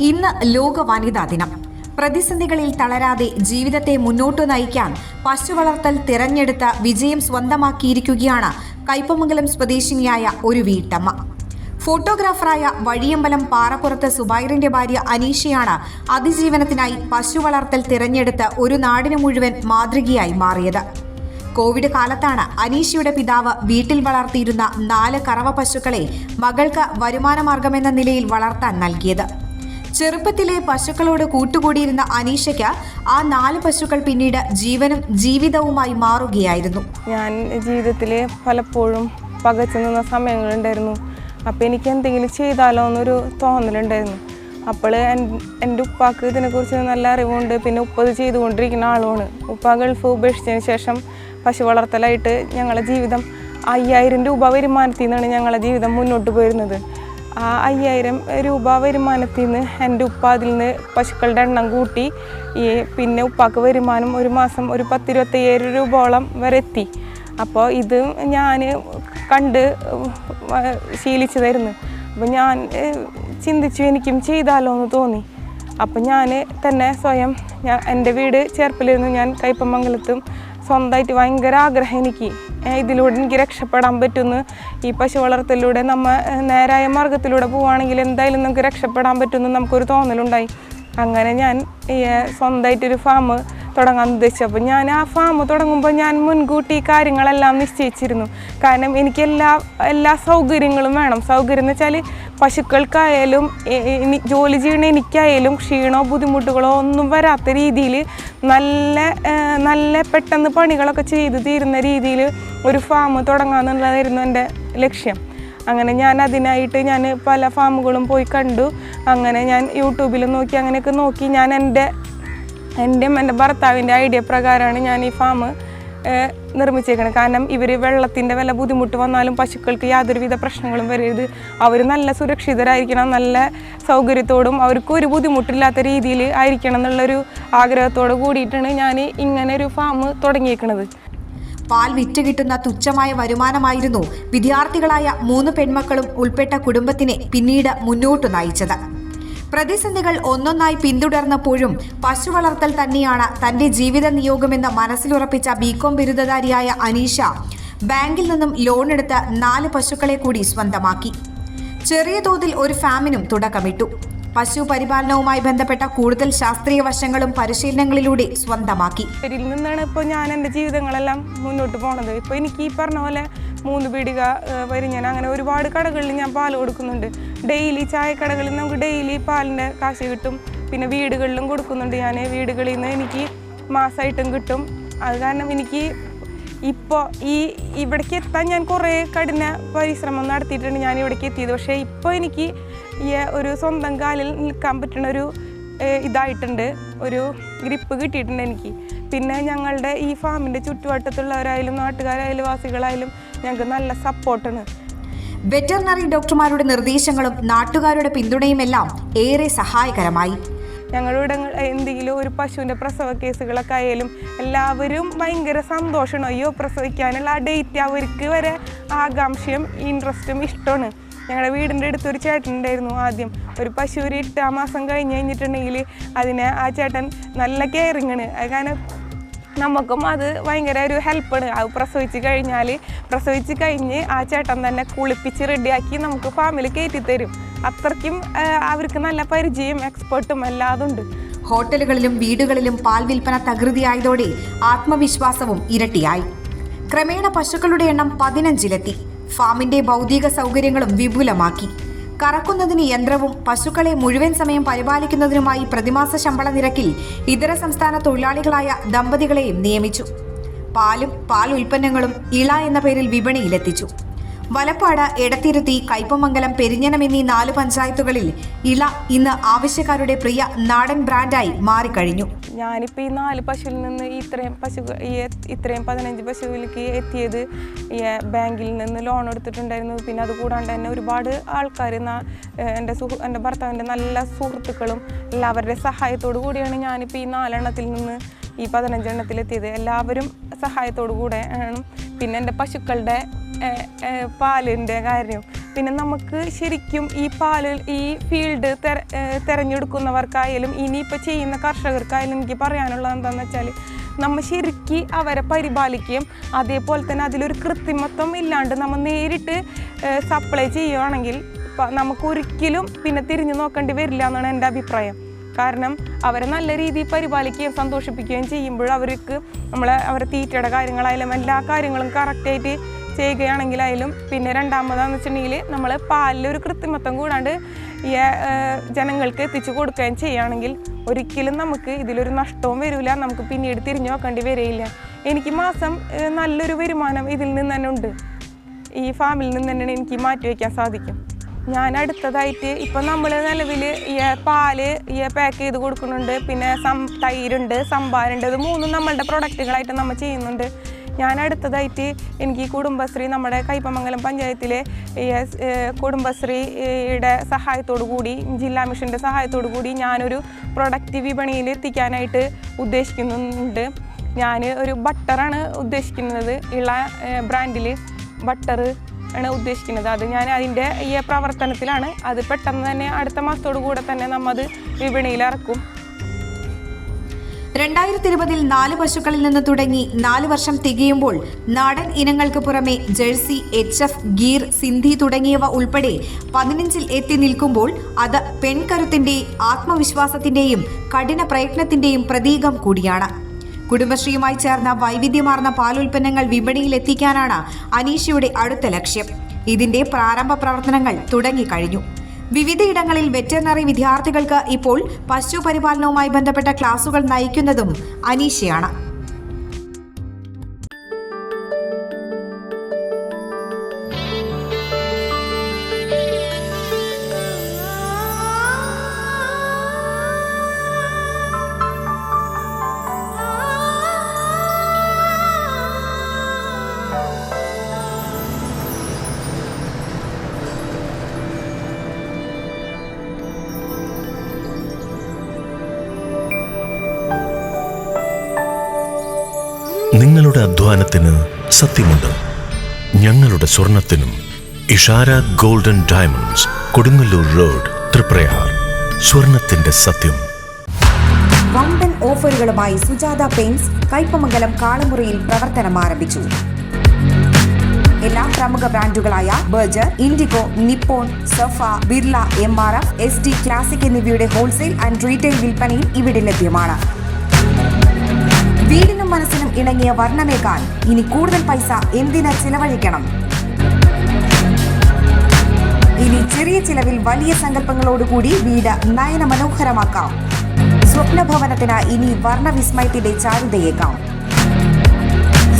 ഇന്ന് ലോക വനിതാ ദിനം. പ്രതിസന്ധികളിൽ തളരാതെ ജീവിതത്തെ മുന്നോട്ടു നയിക്കാൻ പശു വളർത്തൽ തിരഞ്ഞെടുത്ത വിജയം സ്വന്തമാക്കിയിരിക്കുകയാണ് കൈപ്പമംഗലം സ്വദേശിനിയായ ഒരു വീട്ടമ്മ. ഫോട്ടോഗ്രാഫറായ വഴിയമ്പലം പാറപ്പുറത്ത് സുബൈറിന്റെ ഭാര്യ അനീഷയാണ് അതിജീവനത്തിനായി പശു വളർത്തൽ തിരഞ്ഞെടുത്ത് ഒരു നാടിന് മുഴുവൻ മാതൃകയായി മാറിയത്. കോവിഡ് കാലത്താണ് അനീഷയുടെ പിതാവ് വീട്ടിൽ വളർത്തിയിരുന്ന നാല് കറവ പശുക്കളെ മകൾക്ക് വരുമാനമാർഗമെന്ന നിലയിൽ വളർത്താൻ നൽകിയത്. ചെറുപ്പത്തിലെ പശുക്കളോട് കൂട്ടുകൂടിയിരുന്ന അനീഷയ്ക്ക് ആ നാല് പശുക്കൾ പിന്നീട് ജീവനും ജീവിതവുമായി മാറുകയായിരുന്നു. ഞാൻ ജീവിതത്തിൽ പലപ്പോഴും പകച്ചു നിന്ന സമയങ്ങളുണ്ടായിരുന്നു. അപ്പോൾ എനിക്ക് എന്തെങ്കിലും ചെയ്താലോ എന്നൊരു തോന്നലുണ്ടായിരുന്നു. അപ്പോൾ എന്റെ ഉപ്പാക്ക് ഇതിനെക്കുറിച്ച് നല്ല അറിവുണ്ട്. പിന്നെ ഉപ്പത് ചെയ്തുകൊണ്ടിരിക്കുന്ന ആളുമാണ്. ഉപ്പ ഗൾഫ് ഉപേക്ഷിച്ചതിന് ശേഷം പശു വളർത്തലായിട്ട് ഞങ്ങളുടെ ജീവിതം അയ്യായിരം രൂപ വരുമാനത്തിൽ നിന്നാണ് ഞങ്ങളെ ജീവിതം മുന്നോട്ട് പോയിരുന്നത്. ആ അയ്യായിരം രൂപ വരുമാനത്തിൽ നിന്ന് എന്റെ ഉപ്പ അതിൽ നിന്ന് പശുക്കളുടെ എണ്ണം കൂട്ടി ഈ പിന്നെ ഉപ്പാക്ക് വരുമാനം ഒരു മാസം ഒരു പത്തിരുപത്തയ്യായിരം രൂപയോളം വരെ എത്തി. അപ്പോൾ ഇത് ഞാൻ കണ്ട് ശീലിച്ചു ശീലിച്ചതായിരുന്നു. അപ്പോൾ ഞാൻ ചിന്തിച്ചു എനിക്കും ചെയ്താലോ എന്ന് തോന്നി. അപ്പം ഞാൻ തന്നെ സ്വയം ഞാൻ എന്റെ വീട് ചേർപ്പിലിരുന്ന് ഞാൻ കയ്പമംഗലത്തും സ്വന്തമായിട്ട് ഭയങ്കര ആഗ്രഹം എനിക്ക്. ഇതിലൂടെ എനിക്ക് രക്ഷപ്പെടാൻ പറ്റുമെന്ന് ഈ പശു വളർത്തലിലൂടെ നമ്മ ഏഹ് നേരായ മാർഗത്തിലൂടെ പോവുകയാണെങ്കിൽ എന്തായാലും നമുക്ക് രക്ഷപ്പെടാൻ പറ്റുമെന്ന് നമുക്കൊരു തോന്നലുണ്ടായി. അങ്ങനെ ഞാൻ സ്വന്തമായിട്ടൊരു ഫാം തുടങ്ങാൻ ഉദ്ദേശിച്ചത്. അപ്പോൾ ഞാൻ ആ ഫാം തുടങ്ങുമ്പോൾ ഞാൻ മുൻകൂട്ടി കാര്യങ്ങളെല്ലാം നിശ്ചയിച്ചിരുന്നു. കാരണം എനിക്ക് എല്ലാ എല്ലാ സൗകര്യങ്ങളും വേണം. സൗകര്യം എന്ന് വെച്ചാൽ പശുക്കൾക്കായാലും ജോലി ചെയ്യണ എനിക്കായാലും ക്ഷീണോ ബുദ്ധിമുട്ടുകളോ ഒന്നും വരാത്ത രീതിയിൽ നല്ല നല്ല പെട്ടെന്ന് പണികളൊക്കെ ചെയ്ത് തീരുന്ന രീതിയിൽ ഒരു ഫാം തുടങ്ങാമെന്നുള്ളതായിരുന്നു എന്റെ ലക്ഷ്യം. അങ്ങനെ ഞാൻ അതിനായിട്ട് ഞാൻ പല ഫാമുകളും പോയി കണ്ടു. അങ്ങനെ ഞാൻ യൂട്യൂബിൽ നോക്കി അങ്ങനെയൊക്കെ നോക്കി ഞാൻ എന്റെ എന്റെയും എന്റെ ഭർത്താവിന്റെ ഐഡിയ പ്രകാരമാണ് ഞാൻ ഈ ഫാം നിർമ്മിച്ചേക്കുന്നത് കാരണം ഇവർ വെള്ളത്തിന്റെ വല്ല ബുദ്ധിമുട്ട് വന്നാലും പശുക്കൾക്ക് യാതൊരുവിധ പ്രശ്നങ്ങളും വരരുത്. അവർ നല്ല സുരക്ഷിതരായിരിക്കണം നല്ല സൗകര്യത്തോടും അവർക്ക് ഒരു ബുദ്ധിമുട്ടില്ലാത്ത രീതിയിൽ ആയിരിക്കണം എന്നുള്ളൊരു ആഗ്രഹത്തോട് കൂടിയിട്ടാണ് ഞാൻ ഇങ്ങനെ ഒരു ഫാം തുടങ്ങിയേക്കുന്നത് പാൽ വിറ്റ് കിട്ടുന്ന തുച്ഛമായ വരുമാനമായിരുന്നു വിദ്യാർത്ഥികളായ മൂന്ന് പെൺമക്കളും ഉൾപ്പെട്ട കുടുംബത്തിനെ പിന്നീട് മുന്നോട്ട് നയിച്ചത്. പ്രതിസന്ധികൾ ഒന്നൊന്നായി പിന്തുടർന്നപ്പോഴും പശു വളർത്തൽ തന്നെയാണ് തന്റെ ജീവിത നിയോഗമെന്ന് മനസ്സിലുറപ്പിച്ച ബികോം ബിരുദധാരിയായ അനീഷ ബാങ്കിൽ നിന്നും ലോൺ എടുത്ത് നാല് പശുക്കളെ കൂടി സ്വന്തമാക്കി. ചെറിയ തോതിൽ ഒരു ഫാമിനും തുടക്കമിട്ടു. പശു പരിപാലനവുമായി ബന്ധപ്പെട്ട കൂടുതൽ ശാസ്ത്രീയ വശങ്ങളും പരിശീലനങ്ങളിലൂടെ സ്വന്തമാക്കി. ഇതിൽ നിന്നാണ് ഇപ്പോൾ ഞാൻ എന്റെ ജീവിതങ്ങളെല്ലാം മുന്നോട്ട് പോണത്. ഇപ്പോൾ എനിക്ക് ഈ പറഞ്ഞ പോലെ മൂന്ന് പീടിക വരും ഞാൻ അങ്ങനെ ഒരുപാട് കടകളിൽ ഞാൻ പാൽ കൊടുക്കുന്നുണ്ട്. ഡെയിലി ചായക്കടകളിൽ നമുക്ക് ഡെയിലി പാലിന്റെ കാശ് കിട്ടും. പിന്നെ വീടുകളിലും കൊടുക്കുന്നുണ്ട് ഞാൻ വീടുകളിൽ നിന്ന് എനിക്ക് മാസമായിട്ടും കിട്ടും. അത് കാരണം എനിക്ക് ഇപ്പോൾ ഈ ഇവിടേക്ക് എത്താൻ ഞാൻ കുറേ കഠിന പരിശ്രമം നടത്തിയിട്ടുണ്ട് ഞാൻ ഇവിടേക്ക് എത്തിയത്. പക്ഷേ ഇപ്പോൾ എനിക്ക് ഈ ഒരു സ്വന്തം കാലിൽ നിൽക്കാൻ പറ്റുന്ന ഒരു ഇതായിട്ടുണ്ട്. ഒരു ഗ്രിപ്പ് കിട്ടിയിട്ടുണ്ട് എനിക്ക്. പിന്നെ ഞങ്ങളുടെ ഈ ഫാമിന്റെ ചുറ്റുവട്ടത്തുള്ളവരായാലും നാട്ടുകാരായാലും വാസികളായാലും ഞങ്ങൾക്ക് നല്ല സപ്പോർട്ടാണ്. വെറ്ററിനറി ഡോക്ടർമാരുടെ നിർദ്ദേശങ്ങളും നാട്ടുകാരുടെ പിന്തുണയുമെല്ലാം ഏറെ സഹായകരമായി. ഞങ്ങളുടെ എന്തെങ്കിലും ഒരു പശുവിന്റെ പ്രസവ കേസുകളൊക്കെ ആയാലും എല്ലാവരും ഭയങ്കര സന്തോഷമാണ്. അയ്യോ പ്രസവിക്കാനുള്ള ആ ഡേറ്റ് അവർക്ക് വരെ ആകാംക്ഷയും ഇൻട്രസ്റ്റും ഇഷ്ടമാണ്. ഞങ്ങളുടെ വീടിന്റെ അടുത്ത് ഒരു ചേട്ടൻ ഉണ്ടായിരുന്നു ആദ്യം. ഒരു പശു ഒരു എട്ടാം മാസം കഴിഞ്ഞ് കഴിഞ്ഞിട്ടുണ്ടെങ്കിൽ അതിനെ ആ ചേട്ടൻ നല്ല കെയറിങ്ങാണ് കാരണം നമുക്കും അത് ഭയങ്കര ഒരു ഹെൽപ്പാണ് അത് പ്രസവിച്ച് കഴിഞ്ഞാൽ പ്രസവിച്ച് കഴിഞ്ഞ് ആ ചേട്ടൻ തന്നെ കുളിപ്പിച്ച് റെഡിയാക്കി നമുക്ക് ഫാമിൽ കയറ്റി തരും അത്രയ്ക്കും അവർക്ക് നല്ല പരിചയം എക്സ്പേർട്ടും എല്ലാം ഉണ്ട്. ഹോട്ടലുകളിലും വീടുകളിലും പാൽ വിൽപ്പന തകൃതിയായതോടെ ആത്മവിശ്വാസവും ഇരട്ടിയായി. ക്രമേണ പശുക്കളുടെ എണ്ണം പതിനഞ്ചിലെത്തി. ഫാമിന്റെ ഭൗതിക സൗകര്യങ്ങളും വിപുലമാക്കി. കറക്കുന്നതിന് യന്ത്രവും പശുക്കളെ മുഴുവൻ സമയം പരിപാലിക്കുന്നതിനുമായി പ്രതിമാസ ശമ്പള നിരക്കിൽ ഇതര സംസ്ഥാന തൊഴിലാളികളായ ദമ്പതികളെയും നിയമിച്ചു. പാലും പാൽ ഉൽപ്പന്നങ്ങളും ഇള എന്ന പേരിൽ വിപണിയിലെത്തിച്ചു. വലപ്പാട് എടത്തിരുത്തി കൈപ്പമംഗലം പെരിഞ്ഞനം എന്നീ നാല് പഞ്ചായത്തുകളിൽ ഇള ഇന്ന് ആവശ്യക്കാരുടെ പ്രിയ നാടൻ ബ്രാൻഡായി മാറിക്കഴിഞ്ഞു. ഞാനിപ്പോൾ ഈ നാല് പശുവിൽ നിന്ന് ഇത്രയും പശു ഇത്രയും പതിനഞ്ച് പശുവിലേക്ക് എത്തിയത് ബാങ്കിൽ നിന്ന് ലോൺ എടുത്തിട്ടുണ്ടായിരുന്നു. പിന്നെ അത് കൂടാണ്ട് തന്നെ ഒരുപാട് ആൾക്കാർ എന്റെ സുഹൃ എന്റെ ഭർത്താവിന്റെ നല്ല സുഹൃത്തുക്കളും എല്ലാവരുടെ സഹായത്തോടു കൂടിയാണ് ഞാനിപ്പോൾ ഈ നാലെണ്ണത്തിൽ നിന്ന് ഈ പതിനഞ്ചെണ്ണത്തിലെത്തിയത് എല്ലാവരും സഹായത്തോടു കൂടെ ആണ്. പിന്നെ എന്റെ പശുക്കളുടെ പാലിന്റെ കാര്യം. പിന്നെ നമുക്ക് ശരിക്കും ഈ പാൽ ഈ ഫീൽഡ് തെര തിരഞ്ഞെടുക്കുന്നവർക്കായാലും ഇനിയിപ്പോൾ ചെയ്യുന്ന കർഷകർക്കായാലും എനിക്ക് പറയാനുള്ളത് എന്താണെന്ന് വെച്ചാൽ നമ്മൾ ശരിക്ക് അവരെ പരിപാലിക്കുകയും അതേപോലെ തന്നെ അതിലൊരു കൃത്രിമത്വം ഇല്ലാണ്ട് നമ്മൾ നേരിട്ട് സപ്ലൈ ചെയ്യുകയാണെങ്കിൽ നമുക്കൊരിക്കലും പിന്നെ തിരിഞ്ഞു നോക്കേണ്ടി വരില്ല എന്നാണ് എന്റെ അഭിപ്രായം. കാരണം അവരെ നല്ല രീതിയിൽ പരിപാലിക്കുകയും സന്തോഷിപ്പിക്കുകയും ചെയ്യുമ്പോൾ അവർക്ക് നമ്മളെ അവരെ തീറ്റയുടെ കാര്യങ്ങളായാലും എല്ലാ കാര്യങ്ങളും കറക്റ്റായിട്ട് ചെയ്യുകയാണെങ്കിലായാലും പിന്നെ രണ്ടാമതാന്ന് വെച്ചിട്ടുണ്ടെങ്കിൽ നമ്മൾ പാലിലൊരു കൃത്രിമത്വം കൂടാണ്ട് ഈ ജനങ്ങൾക്ക് എത്തിച്ചു കൊടുക്കുകയും ചെയ്യുകയാണെങ്കിൽ ഒരിക്കലും നമുക്ക് ഇതിലൊരു നഷ്ടവും വരില്ല നമുക്ക് പിന്നീട് തിരിഞ്ഞു നോക്കേണ്ടി വരികയില്ല എനിക്ക് മാസം നല്ലൊരു വരുമാനം ഇതിൽ നിന്ന് തന്നെ ഉണ്ട്. ഈ ഫാമിൽ നിന്ന് തന്നെ എനിക്ക് മാറ്റി വയ്ക്കാൻ സാധിക്കും. ഞാൻ അടുത്തതായിട്ട് ഇപ്പം നമ്മൾ നിലവിൽ ഈ പാൽ ഈ പാക്ക് ചെയ്ത് കൊടുക്കുന്നുണ്ട്. പിന്നെ സം തൈരുണ്ട് സംഭാരുണ്ട്. ഇത് മൂന്നും നമ്മളുടെ പ്രൊഡക്റ്റുകളായിട്ട് നമ്മൾ ചെയ്യുന്നുണ്ട്. ഞാൻ അടുത്തതായിട്ട് എനിക്ക് കുടുംബശ്രീ നമ്മുടെ കൈപ്പമംഗലം പഞ്ചായത്തിലെ കുടുംബശ്രീയുടെ സഹായത്തോടു കൂടി ജില്ലാ മിഷന്റെ സഹായത്തോടു കൂടി ഞാനൊരു പ്രൊഡക്റ്റ് വിപണിയിൽ എത്തിക്കാനായിട്ട് ഉദ്ദേശിക്കുന്നുണ്ട്. ഞാൻ ഒരു ബട്ടറാണ് ഉദ്ദേശിക്കുന്നത്. ഉള്ള ബ്രാൻഡിൽ ബട്ടർ ആണ് ഉദ്ദേശിക്കുന്നത്. അത് ഞാൻ അതിന്റെ ഈ പ്രവർത്തനത്തിലാണ്. അത് പെട്ടെന്ന് തന്നെ അടുത്ത മാസത്തോടു കൂടെ തന്നെ നമ്മൾ അത് വിപണിയിൽ ഇറക്കും. രണ്ടായിരത്തി ഇരുപതിൽ നാല് പശുക്കളിൽ നിന്ന് തുടങ്ങി നാല് വർഷം തികയുമ്പോൾ നാടൻ ഇനങ്ങൾക്ക് പുറമെ Jersey H F Gir Sindhi തുടങ്ങിയവ ഉൾപ്പെടെ പതിനഞ്ചിൽ എത്തി നിൽക്കുമ്പോൾ അത് പെൺകരുത്തിന്റെ ആത്മവിശ്വാസത്തിന്റെയും കഠിന പ്രയത്നത്തിന്റെയും പ്രതീകം കൂടിയാണ്. കുടുംബശ്രീയുമായി ചേർന്ന വൈവിധ്യമാർന്ന പാലുൽപ്പന്നങ്ങൾ വിപണിയിൽ എത്തിക്കാനാണ് അനീഷയുടെ അടുത്ത ലക്ഷ്യം. ഇതിന്റെ പ്രാരംഭ പ്രവർത്തനങ്ങൾ തുടങ്ങിക്കഴിഞ്ഞു. വിവിധയിടങ്ങളിൽ വെറ്ററിനറി വിദ്യാർത്ഥികൾക്ക് ഇപ്പോൾ പശുപരിപാലനവുമായി ബന്ധപ്പെട്ട ക്ലാസുകൾ നയിക്കുന്നതും അനീഷയാണ്. നിങ്ങളുടെ അധ്വാനത്തിന് സത്യമുണ്ട്. ഞങ്ങളുടെ സ്വർണത്തിനും Ishara golden diamonds Kodungallur road Thriprayar. സ്വർണത്തിന്റെ സത്യം. വമ്പൻ ഓഫറുകളുമായി സുജാത പെയിന്റ്സ് കൈപ്പമംഗലം കാളമുറിയിൽ പ്രവർത്തനം ആരംഭിച്ചു. എല്ലാ പ്രമുഖ ബ്രാൻഡുകളായ Berger Indigo Nippon Safa Birla M R F S D classic എന്നിവയുടെ ഹോൾസെയിൽ ആൻഡ് റീറ്റെയിൽ വിൽപ്പനയും ഇവിടെ ലഭ്യമാണ്. വീടിനും മനസ്സിനും ഇണങ്ങിയ വർണമേകാൻ ഇനി കൂടുതൽ പൈസ എന്തിന് ചിലവഴിക്കണം? ഇനി ചെറിയ ചിലവിൽ വലിയ സങ്കല്പങ്ങളോടുകൂടി വീട് നയന മനോഹരമാക്കാം സ്വപ്നഭവനത്തിന് ഇനി വർണവിസ്മയത്തിന്റെ ചാരുതയേക്കാം.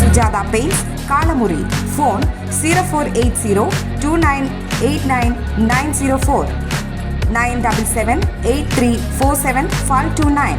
Sujatha paints Kalamuri. Phone zero four eight zero two nine eight nine nine zero four. Nine double seven eight three four seven five two nine.